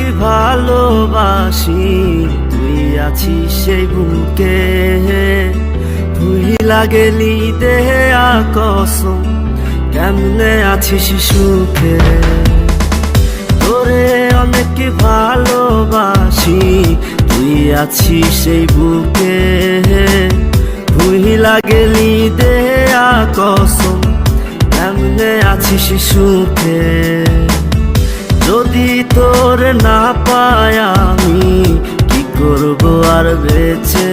ভালোবাসি। তুই আছিস সেই বুকে। ভুইলা গেলি দেহে আকসম কেমনে আছিস সুখে? তোরে অনেক ভালোবাসি। তুই আছিস সেই বুকে। ভুইলা গেলি দেহে আকসম কেমনে আছিস সুখে? যদি তোর না পাই আমি, কি করব আর বেছে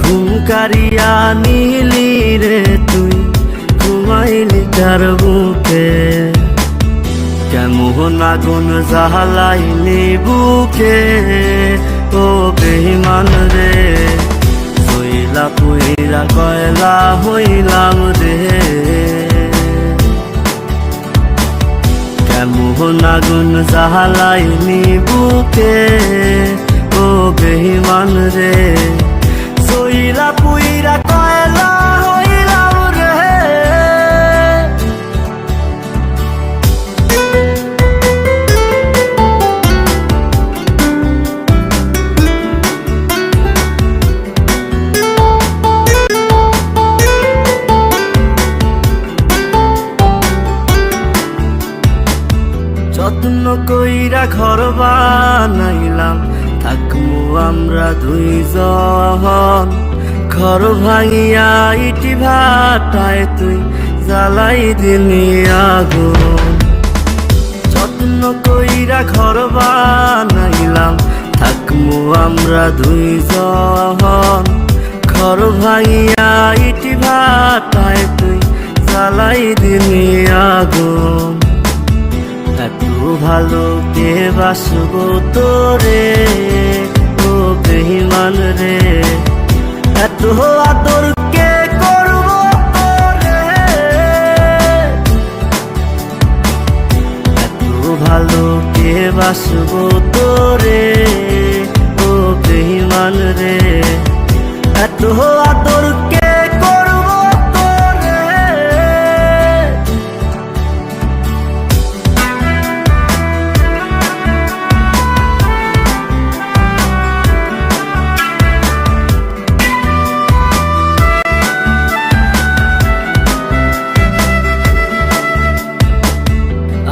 ঘুম কারিয়া নিলি রে তুই, ঘুমাইলি তার বুকে। কেমন আগুন জাহালাইলি বুকে? ও বেহিমান রে হইলা পুইরা কয়লা হইলাম রে। আগুন জাহালাইনি বুকে কইরা ঘর বানাইলাম থাকমু আমরা দুইজন। ঘর ভাঙিয়া ইটি ভাটায় তুই জ্বালাই দিলি আগুন। যত্ন কইরা ঘর বানাইলাম থাকমু আমরা দুইজন। ঘর ভাঙিয়া ইটি ভাটায় তুই জ্বালাই দিলি আগুন। এত ভালো কে বাসব তোরে? ও বেহিমান রে, এত আদর কে করব তোরে? এত ভালো কে বাসব তোরে? ও বেহিমান রে, এত আদর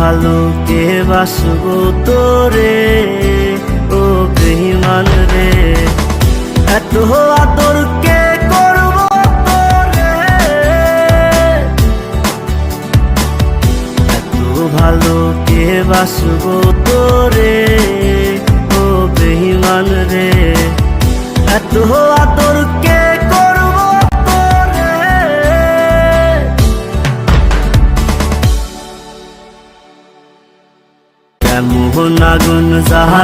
ভালো কে বাসব তোরে? ও বেহিমান রে, এত আদর কে করব তোরে? এত ভালো কে বাসব আগুন যাহা